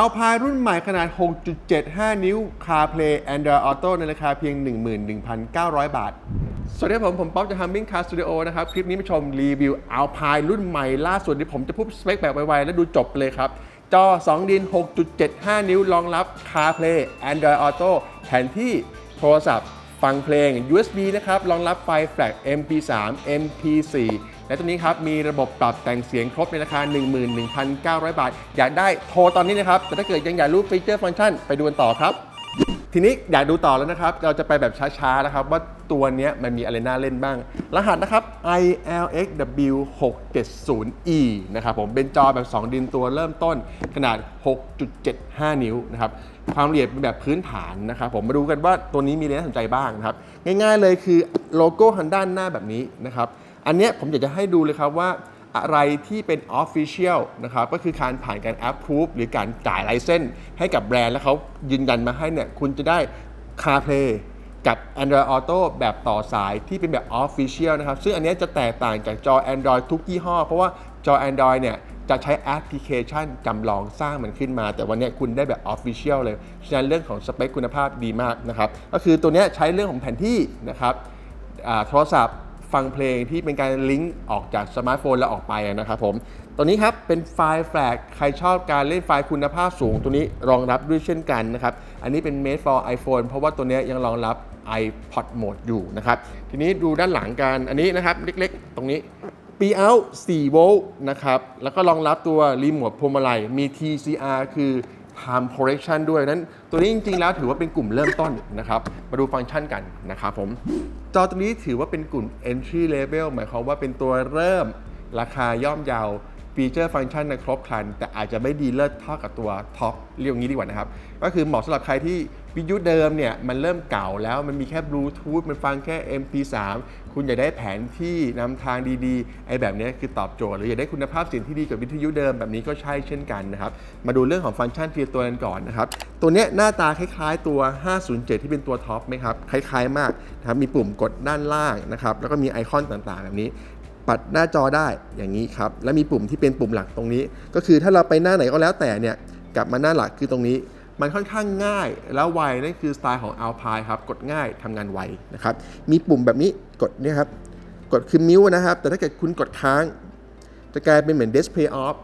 Alpine รุ่นใหม่ขนาด 6.75 นิ้ว CarPlay Android Auto ในราคาเพียง 11,900 บาท สวัสดีครับผม ผมป๊อปจาก Humming Car Studio นะครับ คลิปนี้มาชมรีวิว Alpine รุ่นใหม่ล่าสุดที่ผมจะพูดสเปคแบบไวๆ แล้วดูจบเลยครับ จอ 2 ดิน 6.75 นิ้วรองรับ CarPlay Android Auto แผนที่โทรศัพท์ ฟังเพลง USB นะครับรองรับไฟแฟลก MP3 MP4 และตัวนี้ครับมีระบบปรับแต่งเสียงครบในราคา 11,900 บาท อยากได้โทรตอนนี้นะครับ แต่ถ้าเกิดยังอยากรู้ฟีเจอร์ฟังก์ชันไปดูกันต่อครับ ทีนี้อยากดูต่อแล้วนะครับ เราจะไปแบบช้าๆนะครับ ว่าตัวนี้มันมีอะไรน่าเล่นบ้าง รหัสนะครับ ILXW670E นะครับผมเป็นจอแบบ 2 ดินตัวเริ่มต้นขนาด 6.75 นิ้วนะครับความละเอียดเป็นแบบพื้นฐานนะครับผมมาดูกันว่าตัวนี้มีอะไรน่าสนใจบ้างนะครับ ง่ายๆเลยคือโลโก้ฮันด้านหน้าแบบนี้นะครับ อันเนี้ยผมอยากจะให้ดูเลยครับว่าอะไรที่เป็น Official นะครับก็คือการผ่านการ Approve หรือการจ่ายไลเซนส์ให้กับแบรนด์แล้วเขายืนยันมาให้เนี่ยคุณจะได้ CarPlay กับ Android Auto แบบต่อสายที่เป็นแบบ Official นะครับ ซึ่งอันนี้จะแตกต่างจากจอ Android ทุกยี่ห้อ เพราะว่าจอ Android เนี่ยจะใช้แอปพลิเคชันจำลองสร้างมันขึ้นมา แต่วันนี้คุณได้แบบ Official เลย ฉะนั้นเรื่องของสเปคคุณภาพดีมากนะครับ ก็คือตัวนี้ใช้เรื่องของแผนที่นะครับโทรศัพท์ ฟังเพลงที่เป็นการลิงก์ออกจากสมาร์ทโฟนแล้วออกไปนะครับผม ตัวนี้ครับเป็นไฟล์แฟลกใครชอบการเล่นไฟล์คุณภาพสูง ตัวนี้รองรับด้วยเช่นกันนะครับ อันนี้เป็น made for iPhone เพราะว่าตัวนี้ยังรองรับ iPod Mode อยู่นะครับ ทีนี้ดูด้านหลังกัน อันนี้นะครับเล็กๆ ตรงนี้ปีเอา4โวลต์นะครับ แล้วก็รองรับตัวรีโมทพวงมาลัย มี TCR คือ Time Correction ด้วยนั้นตัวนี้จริงๆ แล้วถือว่าเป็นกลุ่มเริ่มต้นนะครับ มาดูฟังก์ชันกันนะครับผมจอตัวนี้ถือว่าเป็นกลุ่ม entry level หมายความว่าเป็นตัวเริ่มราคาย่อมเยาวฟีเจอร์ฟังก์ชันในครบครัน แต่อาจจะไม่ดีเลิศเท่ากับตัวท็อปเรียกอย่างนี้ดีกว่านะครับ ก็คือเหมาะสำหรับใครที่วิทยุเดิมเนี่ย มันเริ่มเก่าแล้วมันมีแค่บลูทูธมันฟังแค่ MP3 คุณอยากได้แผนที่นำทางดีๆไอ้แบบนี้คือตอบโจทย์ หรืออยากได้คุณภาพเสียงที่ดีกับวิทยุเดิมแบบนี้ก็ใช่เช่นกันนะครับ มาดูเรื่องของฟังก์ชันทีละตัวกันก่อนนะครับ ตัวนี้หน้าตาคล้ายๆตัว 507 ที่เป็นตัวท็อปไหมครับ คล้ายๆมากนะครับ มีปุ่มกดด้านล่างนะครับ แล้วก็มีไอคอนต่างๆ แบบนี้ ปัดหน้าจอได้อย่างนี้ครับ และมีปุ่มที่เป็นปุ่มหลักตรงนี้ ก็คือถ้าเราไปหน้าไหนก็แล้วแต่เนี่ย กลับมาหน้าหลักคือตรงนี้ มันค่อนข้างง่ายแล้วไวนั่นคือสไตล์ของ Alpine ครับ กดง่ายทำงานไวนะครับ มีปุ่มแบบนี้กดเนี่ยครับ กดคือมิวนะครับ แต่ถ้าเกิดคุณกดค้าง จะกลายเป็นเหมือน display off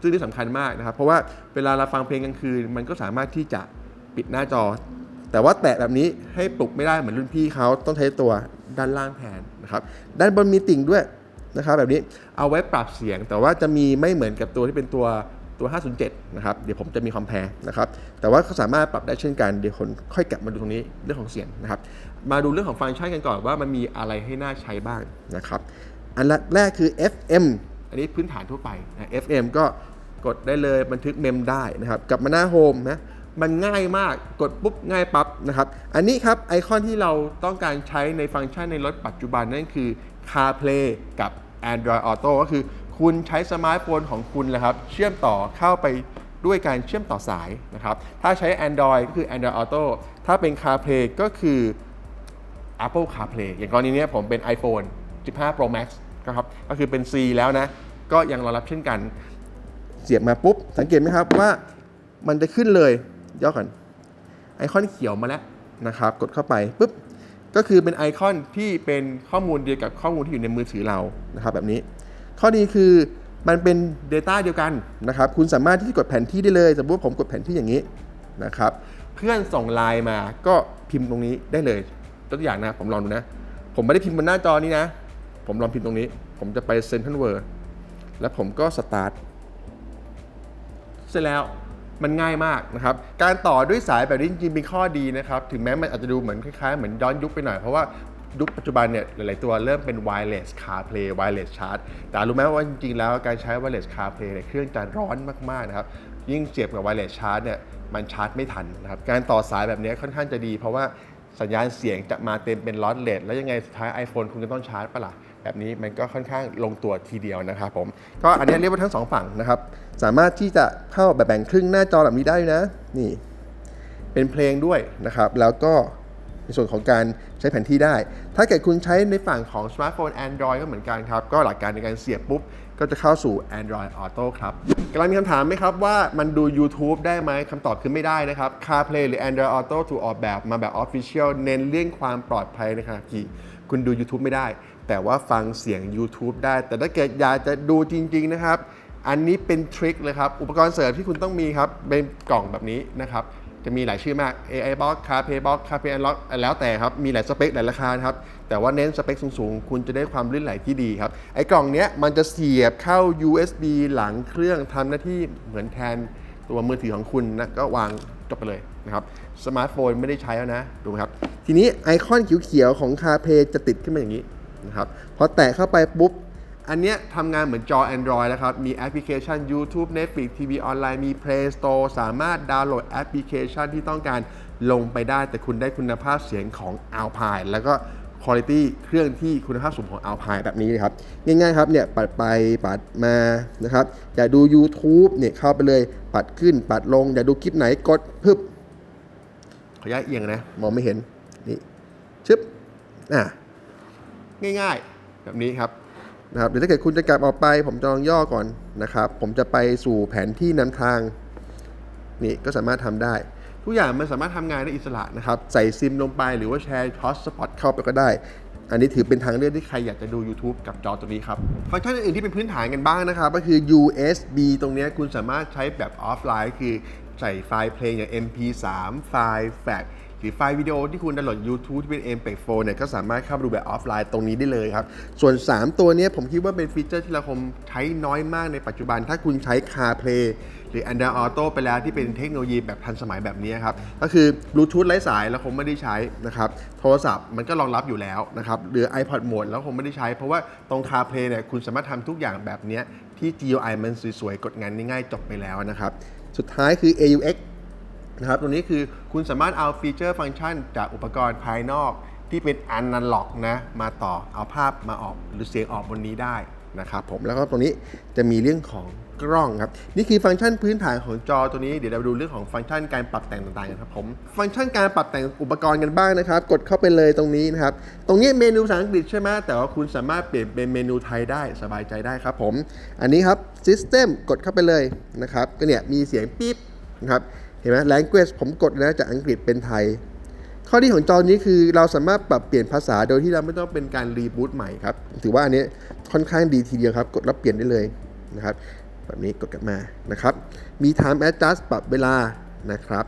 ซึ่งที่สำคัญมากนะครับ เพราะว่าเวลาเราฟังเพลงกลางคืน มันก็สามารถที่จะปิดหน้าจอ แต่ว่าแตะแบบนี้ให้ปลุกไม่ได้เหมือนรุ่นพี่เขาต้องใช้ตัวด้านล่างแทนนะครับ ด้านบนมีติ่งด้วยนะครับแบบนี้เอาไว้ปรับเสียงแต่ว่าจะมีไม่เหมือนกับตัวที่เป็นตัว ตัว 507 นะครับ เดี๋ยวผมจะมีคอมแพร์นะครับ แต่ว่าก็สามารถปรับได้เช่นกัน เดี๋ยวคนค่อยกลับมาดูตรงนี้เรื่องของเสียงนะครับ มาดูเรื่องของฟังก์ชันกันก่อนว่ามันมีอะไรให้น่าใช้บ้างนะครับ อันแรกคือ FM อันนี้พื้นฐานทั่วไปนะ FM ก็กดได้เลยบันทึกเมมได้นะครับ กลับมาหน้าโฮมนะ มันง่ายมาก กดปุ๊บง่ายปั๊บนะครับ อันนี้ครับไอคอนที่เราต้องการใช้ในฟังก์ชันในรถปัจจุบันนั่นคือ CarPlay กับ Android Auto ก็คือ คุณใช้สมาร์ทโฟนของคุณแหละครับเชื่อมต่อเข้าไปด้วยการเชื่อมต่อสายนะครับ ถ้าใช้ Android ก็คือ Android Auto ถ้าเป็น CarPlay ก็คือ Apple CarPlay อย่างกรณีนี้ผมเป็น iPhone 15 Pro Max นะครับก็คือเป็น C แล้วนะ ก็ยังรองรับเช่นกัน เสียบมาปุ๊บ สังเกตไหมครับว่ามันจะขึ้นเลยย่อก่อนไอคอนเขียวมาแล้วนะครับ กดเข้าไปปุ๊บ ก็คือเป็นไอคอนที่เป็นข้อมูลเดียวกับข้อมูลที่อยู่ในมือถือเรานะครับแบบนี้ ข้อดีคือมันเป็น Data เดียวกันนะครับคุณสามารถที่จะกดแผนที่ได้เลย สมมติว่าผมกดแผนที่อย่างนี้นะครับเพื่อนส่งไลน์มาก็พิมพ์ตรงนี้ได้เลยตัวอย่างนะผมลองดูนะ ผมไม่ได้พิมพ์บนหน้าจอนี้นะ ผมลองพิมพ์ตรงนี้ ผมจะไปเซ็นทรัลเวิร์แล้วผมก็สตาร์ทเสร็จแล้วมันง่ายมากนะครับ การต่อด้วยสายแบบนี้จริงๆเป็นข้อดีนะครับ ถึงแม้มันอาจจะดูเหมือนคล้ายๆ เหมือนย้อนยุคไปหน่อย เพราะว่า ยุคปัจจุบันเนี่ยหลาย ๆ ตัวเริ่มเป็น wireless CarPlay wireless charge แต่รู้ไหมว่าจริง ๆ แล้วการใช้ wireless CarPlay เนี่ยเครื่องจะร้อนมาก ๆ นะครับ ยิ่งเสียบกับ wireless charge เนี่ยมันชาร์จไม่ทันนะครับ การต่อสายแบบนี้ค่อนข้างจะดี เพราะว่าสัญญาณเสียงจะมาเต็มเป็นลอตเลสแล้วยังไงสุดท้าย iPhone คุณก็ต้องชาร์จปะล่ะแบบนี้มันก็ค่อนข้างลงตัวทีเดียวนะครับผม ก็อันนี้เรียกว่าทั้งสองฝั่งนะครับ สามารถที่จะเข้าแบบแบ่งครึ่งหน้าจอแบบนี้ได้นะ นี่ เป็นเพลงด้วยนะครับ แล้วก็ ในส่วนของการใช้แผนที่ได้ ถ้าเกิดคุณใช้ในฝั่งของสมาร์ทโฟน Android ก็เหมือนกันครับ ก็หลักการในการเสียบปุ๊บ ก็จะเข้าสู่ Android Auto ครับกำลังมีคำถามไหมครับว่ามันดู YouTube ได้ไหมคำตอบคือไม่ได้นะครับ CarPlay หรือ Android Auto ถูกออกแบบมาแบบ Official เน้นเรื่องความปลอดภัยนขณะขี่คุณดู YouTube ไม่ได้ แต่ว่าฟังเสียง YouTube ได้ แต่ถ้าเกิดอยากจะดูจริง ๆ นะครับอันนี้เป็นทริคเลยครับ อุปกรณ์เสริมที่คุณต้องมีครับ เป็นกล่องแบบนี้นะครับ จะมีหลายชื่อมาก AI Box CarPlay Box CarPlay Unlock แล้วแต่ครับ มีหลายสเปคหลายราคาครับ แต่ว่าเน้นสเปคสูงๆ คุณจะได้ความลื่นไหลที่ดีครับ ไอ้กล่องเนี้ยมันจะเสียบเข้า USB หลังเครื่องทำหน้าที่เหมือนแทนตัวมือถือของคุณนะก็วางจบไปเลยนะครับ สมาร์ทโฟนไม่ได้ใช้แล้วนะดูไหมครับ ทีนี้ไอคอนเขียวๆของ CarPlay จะติดขึ้นมาอย่างนี้นะครับ พอแตะเข้าไปปุ๊บ อันเนี้ยทำงานเหมือนจอ Android แล้วครับ มีแอปพลิเคชัน YouTube Netflix TV ออนไลน์มี Play Store สามารถดาวน์โหลดแอปพลิเคชันที่ต้องการลงไปได้ แต่คุณได้คุณภาพเสียงของ Alpine แล้วก็คุณภาพเครื่องที่คุณภาพสูงของ Alpine แบบนี้เลยครับ ง่ายๆครับเนี่ยปัดไปปัดมานะครับ อยากดู YouTube เนี่ยเข้าไปเลยปัดขึ้นปัดลง อยากดูคลิปไหนกดพึบขออนุญาตเอียงนะ มองไม่เห็นนี่ชึบอะง่ายๆ แบบนี้ครับ นะครับเดี๋ยวถ้าเกิดคุณจะกลับออกไป ผมจะลองย่อก่อนนะครับ ผมจะไปสู่แผนที่นำทางนี่ก็สามารถทำได้ ทุกอย่างมันสามารถทำงานได้อิสระนะครับ ใส่ซิมลงไปหรือว่าแชร์ฮอตสปอตเข้าไปก็ได้ อันนี้ถือเป็นทางเลือกที่ใครอยากจะดู YouTube กับจอตัวนี้ครับ ฟังก์ชันอื่นๆที่เป็นพื้นฐานกันบ้างนะครับ ก็คือ USB ตรงนี้คุณสามารถใช้แบบออฟไลน์ คือใส่ไฟล์เพลงอย่าง MP3 ไฟล์แฟก รือไฟล์วิดีโอที่คุณดาวน์โหลด YouTube ที่เป็น MPEG 4เนี่ยก็สามารถเข้าดูแบบออฟไลน์ตรงนี้ได้เลยครับ ส่วน 3 ตัวนี้ผมคิดว่าเป็นฟีเจอร์ที่เราคงใช้น้อยมากในปัจจุบัน ถ้าคุณใช้ CarPlay หรือ Android Auto ไปแล้วที่เป็นเทคโนโลยีแบบทันสมัยแบบนี้ครับ ก็คือบลูทูธไร้สายเราคงไม่ได้ใช้นะครับ โทรศัพท์มันก็รองรับอยู่แล้วนะครับ หรือ iPod Mode แล้วคงไม่ได้ใช้ เพราะว่าตรง CarPlay เนี่ยคุณสามารถทำทุกอย่างแบบนี้ที่ GUI มันสวยๆกดงานง่ายๆจบไปแล้วนะครับ สุดท้ายคือ AUX นะครับ ตรงนี้คือคุณสามารถเอาฟีเจอร์ฟังก์ชันจากอุปกรณ์ภายนอกที่เป็นอนาล็อกนะ มาต่อเอาภาพมาออกหรือเสียงออกบนนี้ได้นะครับผมแล้วก็ตรงนี้จะมีเรื่องของกล้องครับ นี่คือฟังก์ชันพื้นฐานของจอตัวนี้เดี๋ยวเราดูเรื่องของฟังก์ชันการปรับแต่งต่างๆกันครับผมฟังก์ชันการปรับแต่งอุปกรณ์กันบ้างนะครับ กดเข้าไปเลยตรงนี้นะครับ ตรงนี้เมนูภาษาอังกฤษใช่ไหมแต่ว่าคุณสามารถเปลี่ยนเป็นเมนูไทยได้สบายใจได้ครับผม อันนี้ครับ System กดเข้าไปเลยนะครับก็เนี่ยมีเสียงปิ๊บนะครับ ห็นไหม language ผมกดนะจากอังกฤษเป็นไทย ข้อดีของจอนี้คือเราสามารถปรับเปลี่ยนภาษาโดยที่เราไม่ต้องเป็นการรีบูตใหม่ครับ ถือว่าอันนี้ค่อนข้างดีทีเดียวครับ กดแล้วเปลี่ยนได้เลยนะครับ แบบนี้กดกลับมานะครับ มี time adjust ปรับเวลานะครับ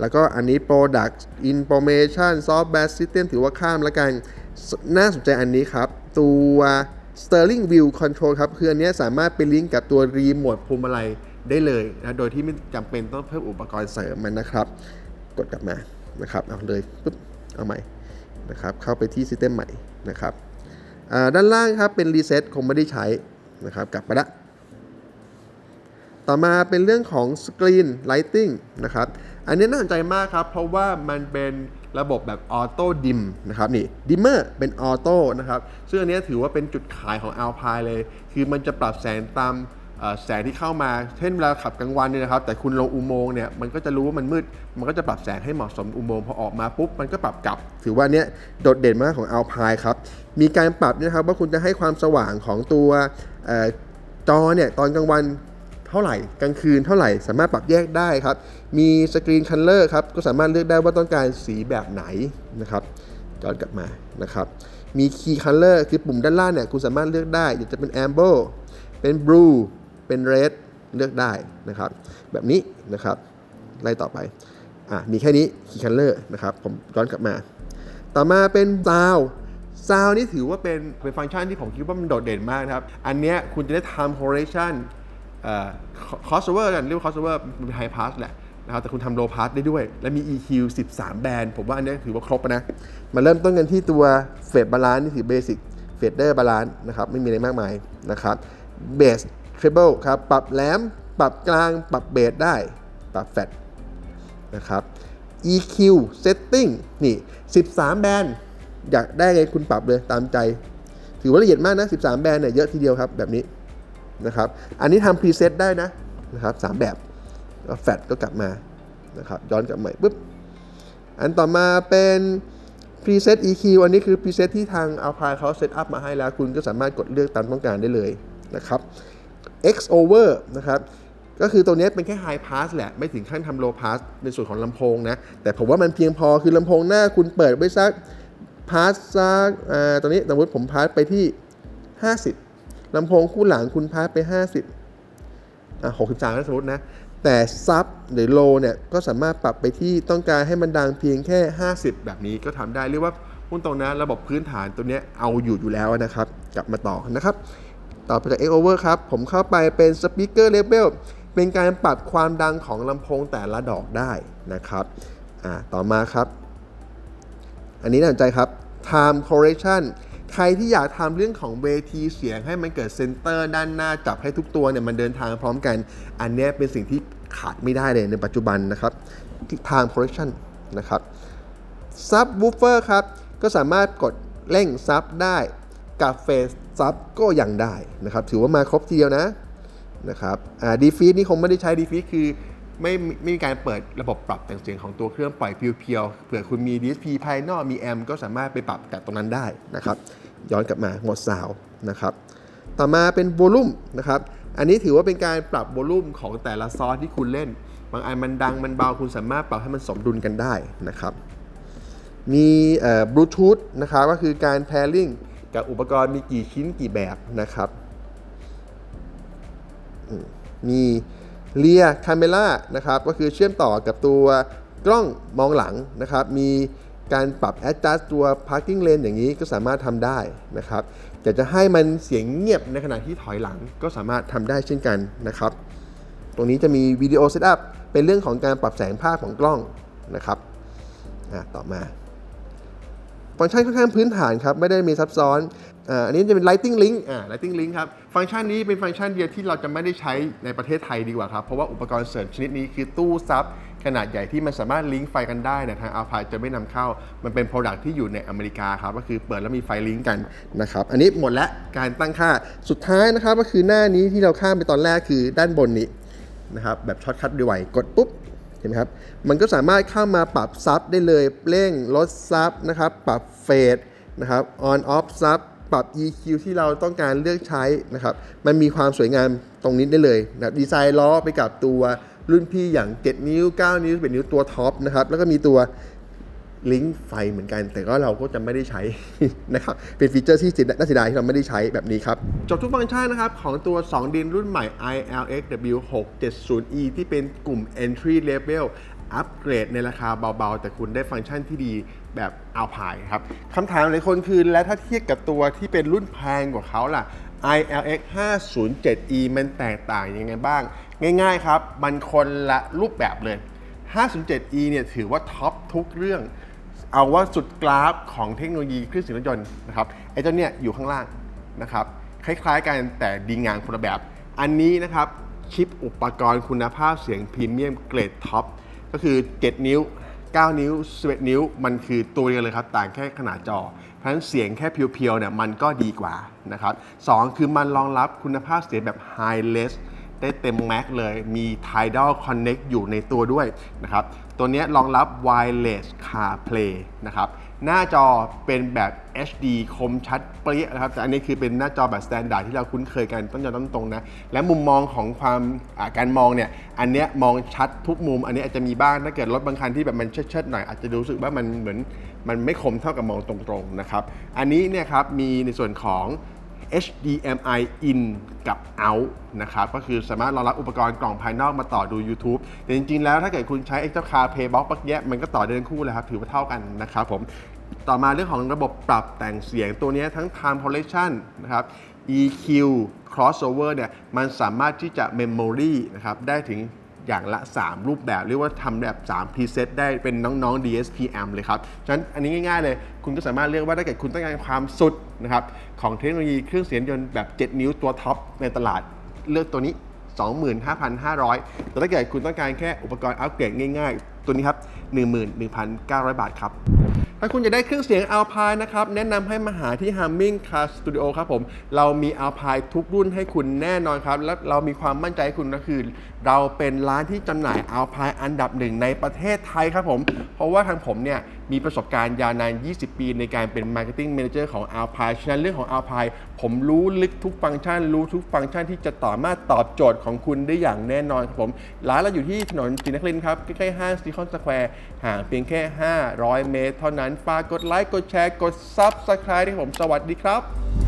แล้วก็อันนี้ product information software system ถือว่าข้ามแล้วกัน น่าสนใจอันนี้ครับ ตัว Sterling View Control ครับ คืออันนี้สามารถไปลิงก์กับตัวรีโมทพวงมาลัย ได้เลยนะโดยที่ไม่จำเป็นต้องเพิ่มอุปกรณ์เสริมมันนะครับ กดกลับมานะครับเอาเลยปุ๊บเอาใหม่นะครับเข้าไปที่ System ใหม่นะครับด้านล่างครับเป็น Reset คงไม่ได้ใช้นะครับกลับไปละต่อมาเป็นเรื่องของ Screen Lighting นะครับ อันนี้น่าสนใจมากครับ เพราะว่ามันเป็นระบบแบบออโต้ดิมนะครับนี่ดิมเมอร์เป็นออโต้นะครับ ซึ่งอันนี้ถือว่าเป็นจุดขายของ Alpine เลย คือมันจะปรับแสงตาม แสงที่เข้ามา เช่นเวลาขับกลางวันเนี่ยนะครับ แต่คุณลงอุโมงค์เนี่ย มันก็จะรู้ว่ามันมืด มันก็จะปรับแสงให้เหมาะสมอุโมงค์พอออกมาปุ๊บ มันก็ปรับกลับ ถือว่าเนี้ยโดดเด่นมากของ Alpine ครับ มีการปรับนะครับว่าคุณจะให้ความสว่างของตัวอจอเนี่ยตอนกลางวันเท่าไหร่ กลางคืนเท่าไหร่ สามารถปรับแยกได้ครับ มีสกรีนคัลเลอร์ครับ ก็สามารถเลือกได้ว่าต้องการสีแบบไหนนะครับย้อนกลับมานะครับ มีคีย์คัลเลอร์คือปุ่มด้านล่างเนี่ยคุณสามารถเลือกได้อยากจะเป็นแอมเบเป็นบลู เป็นเรดเลือกได้นะครับ แบบนี้นะครับไล่ต่อไปอะมีแค่นี้คีย์คัลเลอร์นะครับผมย้อนกลับมา ต่อมาเป็นซาวซาวนี่ถือว่าเป็นเป็นฟังก์ชันที่ผมคิดว่ามันโดดเด่นมากนะครับ อันเนี้ยคุณจะได้ time correlation คอสเวอร์กันเรียกว่าคอสเวอร์เป็นไฮพาสแหละนะครับแต่คุณทำโลพาสได้ด้วย และมี EQ 13 แบนด์ ผมว่าอันนี้ถือว่าครบนะ มาเริ่มต้นกันที่ตัวเฟดบาลานซ์นี่ถือเบสิกเฟดเดอร์บาลานซ์นะครับ ไม่มีอะไรมากมายนะครับเบส ทริเบิลครับ ปรับแหลม ปรับกลาง ปรับเบสได้ ปรับแฟดนะครับ EQ setting นี่ 13 แบนด์ อยากได้ไงคุณปรับเลยตามใจ ถือว่าละเอียดมากนะ 13 แบนด์เนี่ยเยอะทีเดียวครับแบบนี้นะครับ อันนี้ทำพรีเซตได้นะนะครับสามแบบก็แฟดก็กลับมานะครับย้อนกลับใหมาปุ๊บ อันต่อมาเป็นพรีเซต EQ อันนี้คือพรีเซตที่ทาง Alpine เขาเซตอัพมาให้แล้ว คุณก็สามารถกดเลือกตามต้องการได้เลยนะครับ X over นะครับก็คือตัวนี้เป็นแค่ High Pass แหละ ไม่ถึงขั้นทำ Low Pass ในส่วนของลำโพงนะ แต่ผมว่ามันเพียงพอคือลำโพงหน้าคุณเปิดไว้สักพาสสักตอนนี้สมมติผมพาสไปที่ 50ลำโพงคู่หลังคุณพาสไป 50อะ63นะสมมตินะ แต่ซับหรือโลเนี่ยก็สามารถปรับไปที่ต้องการให้มันดังเพียงแค่ 50 แบบนี้ก็ทำได้เรียกว่าพูดตรงนะระบบพื้นฐานตัวนี้เอาอยู่อยู่แล้วนะครับ กลับมาต่อนะครับ ต่อไปจาก X over ครับ ผมเข้าไปเป็น Speaker Level เป็นการปรับความดังของลำโพงแต่ละดอกได้นะครับอ่าต่อมาครับ อันนี้น่าสนใจครับ Time Correction ใครที่อยากทำเรื่องของเวทีเสียงให้มันเกิดเซนเตอร์ด้านหน้าจับให้ทุกตัวเนี่ยมันเดินทางพร้อมกัน อันนี้เป็นสิ่งที่ขาดไม่ได้เลยในปัจจุบันนะครับ Time Correction นะครับซับ w ู o เฟอร์ครับ ก็สามารถกดเร่งซับได้กับเฟส ซับก็ยังได้นะครับ ถือว่ามาครบทีเดียวนะนะครับอ่าดีฟีนี่คงไม่ได้ใช้ดีฟีคือไม่ไม่มีการเปิดระบบปรับแต่งเสียงของตัวเครื่องปล่อยเพียวๆเผื่อคุณมี DSP ภายนอกมีแอมก็สามารถไปปรับจากตรงนั้นได้นะครับ ย้อนกลับมาหมดซาวนะครับ ต่อมาเป็นโวลูมนะครับ อันนี้ถือว่าเป็นการปรับโวลูมของแต่ละซอสที่คุณเล่น บางอันมันดังมันเบาคุณสามารถปรับให้มันสมดุลกันได้นะครับ มีบลูทูธนะครับก็คือการ pairing กับอุปกรณ์มีกี่ชิ้นกี่แบบนะครับ มีเลียคาเมล่านะครับก็คือเชื่อมต่อกับตัวกล้องมองหลังนะครับ มีการปรับ adjust ตัว parking lane อย่างนี้ก็สามารถทำได้นะครับอยากจะให้มันเสียงเงียบในขณะที่ถอยหลังก็สามารถทำได้เช่นกันนะครับ ตรงนี้จะมีวิดีโอเซตอัพเป็นเรื่องของการปรับแสงภาพของกล้องนะครับต่อมา ฟังก์ชันค่อนข้างพื้นฐานครับไม่ได้มีซับซ้อนอันนี้จะเป็น Lighting Link อ่า Lighting Link ครับ ฟังก์ชันนี้เป็นฟังก์ชันเดียวที่เราจะไม่ได้ใช้ในประเทศไทยดีกว่าครับ เพราะว่าอุปกรณ์เสริมชนิดนี้คือตู้ซับขนาดใหญ่ที่มันสามารถลิงก์ไฟกันได้นะทางอัลพายจะไม่นำเข้า มันเป็น Product ที่อยู่ในอเมริกาครับ ก็คือเปิดแล้วมีไฟลิงก์กันนะครับ อันนี้หมดแล้วการตั้งค่า สุดท้ายนะครับก็คือหน้านี้ที่เราข้ามไปตอนแรกคือด้านบนนี้นะครับแบบช็อตคัทดีไวกดปุ๊บ ห็นไหมครับ มันก็สามารถเข้ามาปรับซับได้เลยเร่งลดซับนะครับ ปรับเฟดนะครับ on off ซับปรับ EQ ที่เราต้องการเลือกใช้นะครับ มันมีความสวยงามตรงนี้ได้เลยนะครับดีไซน์ล้อไปกับตัวรุ่นพี่อย่าง 7 นิ้ว 9 นิ้ว 11 นิ้วตัวท็อปนะครับ แล้วก็มีตัว ลิงก์ไฟเหมือนกัน แต่ก็เราก็จะไม่ได้ใช้นะครับเป็นฟีเจอร์ที่น่าเสียดายที่เราไม่ได้ใช้แบบนี้ครับ จบทุกฟังก์ชันนะครับ ของตัว 2 ดินรุ่นใหม่ ILXW670E ที่เป็นกลุ่ม Entry Level อัปเกรดในราคาเบาๆ แต่คุณได้ฟังก์ชันที่ดีแบบเอาพายครับคำถามหลายคนคือแล้วถ้าเทียบกับตัวที่เป็นรุ่นแพงกว่าเขาล่ะ ILX 507E มันแตกต่างยังไงบ้าง ง่ายๆครับ มันคนละรูปแบบเลย 507E เนี่ยถือว่าท็อปทุกเรื่อง เอาว่าสุดกราฟของเทคโนโลยีเครื่องเสียงรถยนต์นะครับไอ้เจ้าเนี่ยอยู่ข้างล่างนะครับคล้ายๆกันแต่ดีงานคนละแบบ อันนี้นะครับชิปอุปกรณ์คุณภาพเสียงพรีเมียมเกรดท็อปก็คือ 7 นิ้ว 9 นิ้ว 11 นิ้ว มันคือตัวเดียวเลยครับ ต่างแค่ขนาดจอ เพราะฉะนั้นเสียงแค่เพียวๆเนี่ยมันก็ดีกว่านะครับสองคือมันรองรับคุณภาพเสียงแบบ High Res ได้เต็มแม็กเลย มี Tidal Connect อยู่ในตัวด้วยนะครับ ตัวนี้รองรับ Wireless CarPlay นะครับ หน้าจอเป็นแบบ HD คมชัดเปรี้ยนะครับ แต่อันนี้คือเป็นหน้าจอแบบ Standard ที่เราคุ้นเคยกันต้องยอมต้องตรงนะ และมุมมองของความาการมองเนี่ย อันเนี้ยมองชัดทุกมุม อันนี้อาจจะมีบ้างถ้าเกิดรถบางคันที่แบบมันเชิดๆหน่อยอาจจะรู้สึกว่ามันเหมือนมันไม่คมเท่ากับมองตรงๆนะครับ อันนี้เนี่ยครับมีในส่วนของ HDMI in กับ out นะครับก็คือสามารถรองรับอุปกรณ์กล่องภายนอกมาต่อดู YouTube แต่จริงๆ แล้วถ้าเกิดคุณใช้ Extra Car Playbox ปักแยะมันก็ต่อเดินคู่เลยครับ ถือว่าเท่ากันนะครับผมต่อมาเรื่องของระบบปรับแต่งเสียงตัวนี้ทั้ง Time Correction นะครับ EQ Crossover เนี่ยมันสามารถที่จะ Memory นะครับได้ถึง อย่างละ 3 รูปแบบ เรียกว่าทำแบบ3 preset ได้เป็นน้องๆ DSPM เลยครับ ฉะนั้นอันนี้ง่ายๆเลย คุณก็สามารถเลือกว่าถ้าเกิดคุณต้องการความสุดนะครับของเทคโนโลยีเครื่องเสียงยนต์แบบ 7 นิ้วตัวท็อปในตลาดเลือกตัวนี้ 25,500 แต่ถ้าเกิดคุณต้องการแค่อุปกรณ์อัปเกรดง่ายๆ ตัวนี้ครับ 11,900 บาทครับถ้าคุณอยากได้เครื่องเสียง Alpine นะครับ แนะนำให้มาหาที่ Humming Car Studio ครับผม เรามี Alpine ทุกรุ่นให้คุณแน่นอนครับ และเรามีความมั่นใจให้คุณก็คือ เราเป็นร้านที่จำหน่ายอัลพายอันดับหนึ่งในประเทศไทยครับผม เพราะว่าทางผมเนี่ยมีประสบการณ์ยาวนาน 20 ปีในการเป็น Marketing Manager ของ Alpine ฉะนั้นเรื่องของ Alpine ผมรู้ลึกทุกฟังก์ชัน รู้ทุกฟังก์ชันที่จะสามารถตอบโจทย์ของคุณได้อย่างแน่นอนครับผม ร้านเราอยู่ที่ถนนศรีนครินทร์ครับ ใกล้ๆห้างซีคอนสแควร์ห่างเพียงแค่ 500 เมตร เท่านั้น ฝากกดไลค์ กดแชร์ กด Subscribe ให้ผม สวัสดีครับ